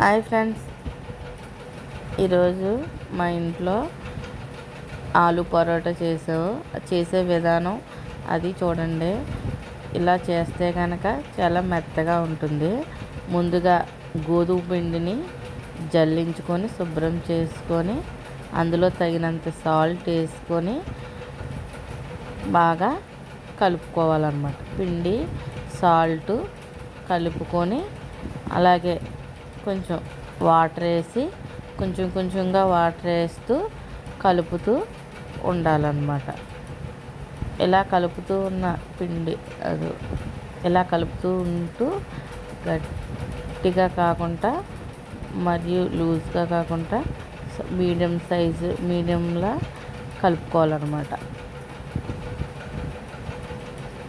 Hi friends. ఈరోజు మా ఇంట్లో ఆలు పరోటా చేసావు. చేసే విధానం అది చూడండి. ఇలా చేస్తే కనుక చాలా మెత్తగా ఉంటుంది. ముందుగా గోధుమ పిండిని జల్లించుకొని శుభ్రం చేసుకొని అందులో తగినంత సాల్ట్ వేసుకొని బాగా కలుపుకోవాలన్నమాట. పిండి సాల్ట్ కలుపుకొని అలాగే కొంచెం వాటర్ వేసి కొంచెం కొంచెంగా వాటర్ వేస్తూ కలుపుతూ ఉండాలన్నమాట. ఇలా కలుపుతూ ఉన్న పిండి అది ఇలా కలుపుతూ ఉంటూ గట్టిగా కాకుండా మరియు లూజ్గా కాకుండా మీడియం సైజు మీడియంలా కలుపుకోవాలన్నమాట.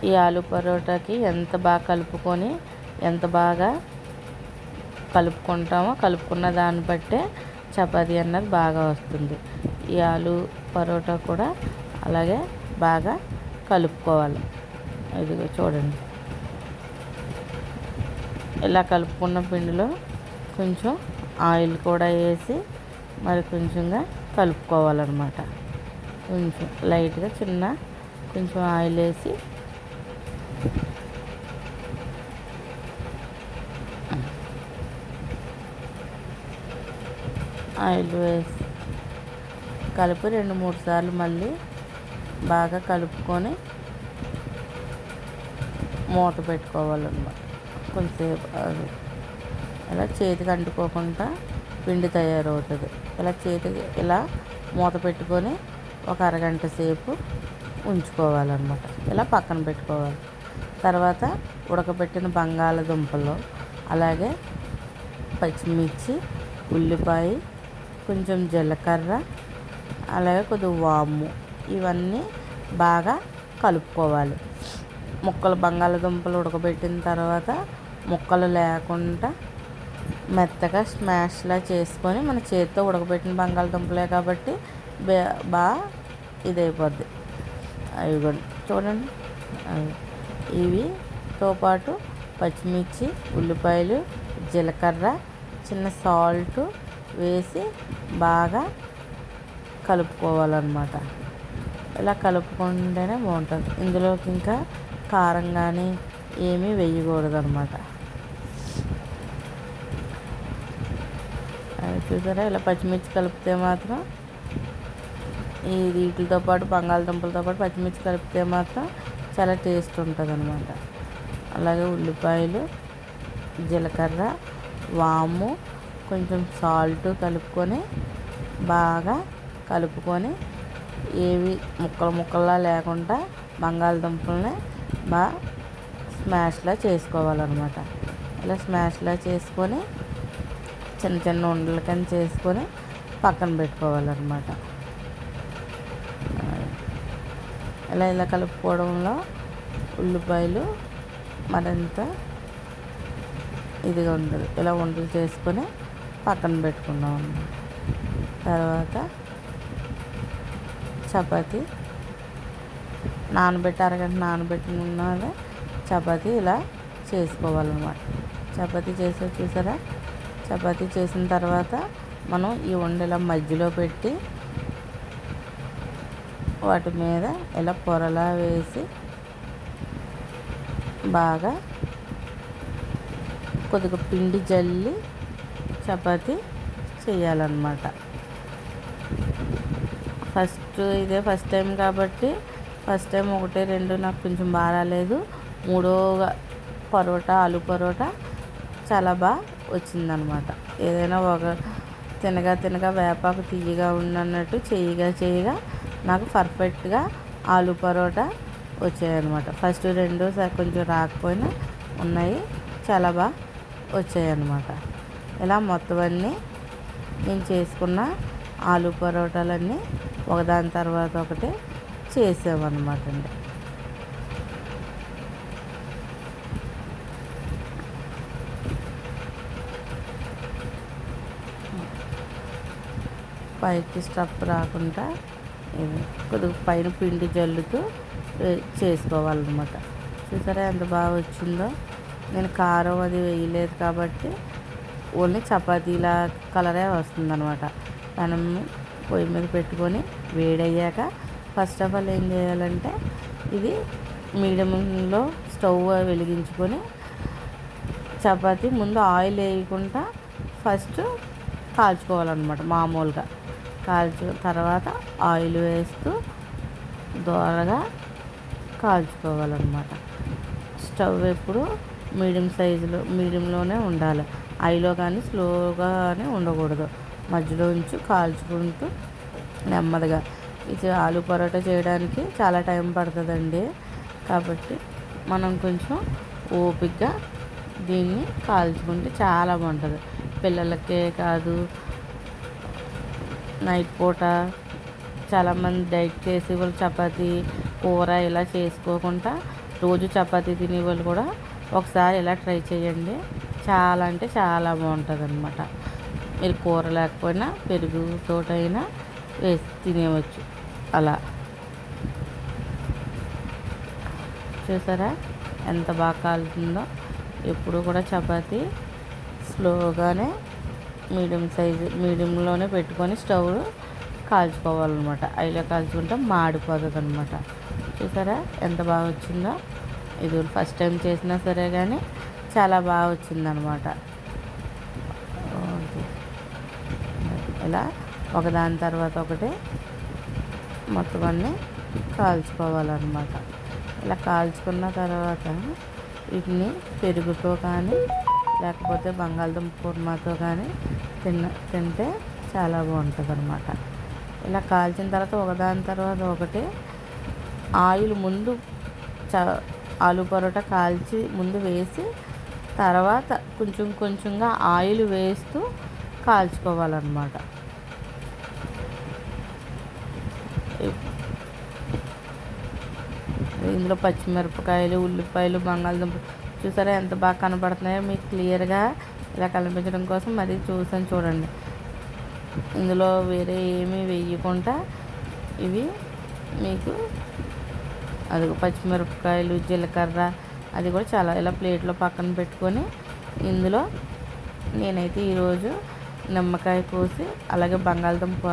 ఈ ఆలు పరోటాకి ఎంత బాగా కలుపుకొని ఎంత బాగా కలుపుకుంటామో. కలుపుకున్న దాన్ని బట్టే చపాతీ అన్నది బాగా వస్తుంది. ఈ ఆలు పరోటా కూడా అలాగే బాగా కలుపుకోవాలి. ఇదిగో చూడండి. ఇలా కలుపుకున్న పిండిలో కొంచెం ఆయిల్ కూడా వేసి మరి కొంచెంగా కలుపుకోవాలన్నమాట. కొంచెం లైట్గా చిన్న కొంచెం ఆయిల్ వేసి ఆయిల్ వేసి కలిపి రెండు మూడు సార్లు మళ్ళీ బాగా కలుపుకొని మూత పెట్టుకోవాలన్నమాట. కొంచెంసేపు అది ఇలా చేతికి అంటుకోకుండా పిండి తయారవుతుంది. ఇలా చేతికి ఇలా మూత పెట్టుకొని ఒక అరగంట సేపు ఉంచుకోవాలన్నమాట. ఇలా పక్కన పెట్టుకోవాలి. తర్వాత ఉడకబెట్టిన బంగాళదుంపలు అలాగే పచ్చిమిర్చి ఉల్లిపాయ కొంచెం జీలకర్ర అలాగే కొద్దిగా వాము. ఇవన్నీ బాగా కలుపుకోవాలి. ముక్కలు బంగాళదుంపలు ఉడకబెట్టిన తర్వాత ముక్కలు లేకుండా మెత్తగా స్మాష్లా చేసుకొని మన చేతితో ఉడకబెట్టిన బంగాళదుంపలే కాబట్టి బాగా ఇదైపోద్ది. అవి కూడా చూడండి ఇవితో పాటు పచ్చిమిర్చి ఉల్లిపాయలు జీలకర్ర చిన్న సాల్ట్ వేసి బాగా కలుపుకోవాలన్నమాట. ఇలా కలుపుకుంటేనే బాగుంటుంది. ఇందులోకి ఇంకా కారం కానీ ఏమీ వేయకూడదు అనమాట చూసారా? ఇలా పచ్చిమిర్చి కలిపితే మాత్రం ఈ వీటితో పాటు బంగాళదుంపలతో పాటు పచ్చిమిర్చి కలిపితే మాత్రం చాలా టేస్ట్ ఉంటుంది అనమాట అలాగే ఉల్లిపాయలు జీలకర్ర వాము కొంచెం సాల్ట్ కలుపుకొని బాగా కలుపుకొని ఏవి ముక్కలు ముక్కల్లా లేకుండా బంగాళదుంపలని బాగా స్మాష్లా చేసుకోవాలన్నమాట. ఇలా స్మాష్లా చేసుకొని చిన్న చిన్న ఉండలు కింద చేసుకొని పక్కన పెట్టుకోవాలన్నమాట. ఇలా ఇలా కలుపుకోవడంలో ఉల్లిపాయలు మరింత ఇదిగా ఉండదు ఇలా వంటలు చేసుకొని పక్కన పెట్టుకున్నాం తర్వాత చపాతి. నానబెట్టి అరగంట నానబెట్టిన చపాతి ఇలా చేసుకోవాలన్నమాట. చపాతి చేసే చూసారా? చపాతి చేసిన తర్వాత మనం ఈ వండల మధ్యలో పెట్టి వాటి మీద ఇలా పొరలా వేసి బాగా కొద్దిగా పిండి జల్లి చపాతి చేయాలన్నమాట. ఫస్ట్ ఇదే ఫస్ట్ టైం కాబట్టి ఫస్ట్ టైం ఒకటి రెండు నాకు కొంచెం బాగా రాలేదు మూడో పరోటా ఆలు పరోటా చాలా బాగా వచ్చిందనమాట ఏదైనా ఒక తినగా తినగా వేపాకు తీయగా ఉన్నట్టు చేయగా చేయగా నాకు పర్ఫెక్ట్గా ఆలు పరోటా వచ్చాయన్నమాట. ఫస్ట్ రెండు కొంచెం రాకపోయినా ఉన్నాయి. చాలా బాగా వచ్చాయన్నమాట. ఇలా మొత్తం అన్నీ నేను చేసుకున్న ఆలు పరోటాలన్నీ ఒకదాని తర్వాత ఒకటి చేసామన్నమాట అండి. పైకి స్టఫ్ రాకుండా కొద్దిగా పైన పిండి జల్లుతూ చేసుకోవాలన్నమాట. చూసారా ఎంత బాగా వచ్చిందో? నేను కారం అది వేయలేదు కాబట్టి ఓన్లీ చపాతీలా కలరే వస్తుందనమాట మనం పొయ్యి మీద పెట్టుకొని వేడయ్యాక ఫస్ట్ ఆఫ్ ఆల్ ఏం చేయాలంటే ఇది మీడియంలో స్టవ్ వెలిగించుకొని చపాతి ముందు ఆయిల్ వేయకుండా ఫస్ట్ కాల్చుకోవాలన్నమాట మామూలుగా. కాల్చు తర్వాత ఆయిల్ వేస్తూ దోరగా కాల్చుకోవాలన్నమాట. స్టవ్ ఎప్పుడు మీడియం సైజులో మీడియంలోనే ఉండాలి. హైలో కానీ స్లోగానే ఉండకూడదు. మధ్యలో ఉంచి కాల్చుకుంటూ నెమ్మదిగా. ఇది ఆలు పరోటా చేయడానికి చాలా టైం పడుతుందండి. కాబట్టి మనం కొంచెం ఓపికగా దీన్ని కాల్చుకుంటే చాలా బాగుంటుంది. పిల్లలకే కాదు నైట్ పూట చాలామంది డైట్ చేసి వాళ్ళు చపాతీ కూర ఇలా చేసుకోకుండా రోజు చపాతీ తినే వాళ్ళు కూడా ఒకసారి ఇలా ట్రై చేయండి. చాలా అంటే చాలా బాగుంటుంది అనమాట మీరు కూర లేకపోయినా పెరుగుతోటైనా వేసి తినేవచ్చు అలా. చూసారా? ఎంత బాగా కాలుతుందో. ఎప్పుడు కూడా చపాతీ స్లోగానే మీడియం సైజు మీడియంలోనే పెట్టుకొని స్టవ్ కాల్చుకోవాలన్నమాట. అయిలో కాల్చుకుంటే మాడిపోతుంది అనమాట చూసారా? ఎంత బాగా వచ్చిందో. ఇది ఫస్ట్ టైం చేసినా సరే కానీ చాలా బాగా వచ్చిందనమాట. ఇలా ఒకదాని తర్వాత ఒకటి మొత్తం అన్నీ కాల్చుకోవాలన్నమాట. ఇలా కాల్చుకున్న తర్వాత వీటిని పెరుగుతో కానీ లేకపోతే బంగాళదుంప కుర్మాతో కానీ తిన్న తింటే చాలా బాగుంటుంది అనమాట ఇలా కాల్చిన తర్వాత ఒకదాని తర్వాత ఒకటి ఆయిల్ ముందు చ ఆలు పరోటా కాల్చి ముందు వేసి తర్వాత కొంచెం కొంచెంగా ఆయిల్ వేస్తూ కాల్చుకోవాలన్నమాట. ఇందులో పచ్చిమిరపకాయలు ఉల్లిపాయలు బంగాళదుంప చూసారా ఎంత బాగా కనపడుతున్నాయో మీకు క్లియర్గా ఇలా కనిపించడం కోసం మరి చూసాను చూడండి. ఇందులో వేరే ఏమీ వేయకుండా ఇవి మీకు అది పచ్చిమిరపకాయలు జీలకర్ర అది కూడా చాలా ఇలా ప్లేట్లో పక్కన పెట్టుకొని ఇందులో నేనైతే ఈరోజు నిమ్మకాయ కోసి అలాగే బంగాళదుంప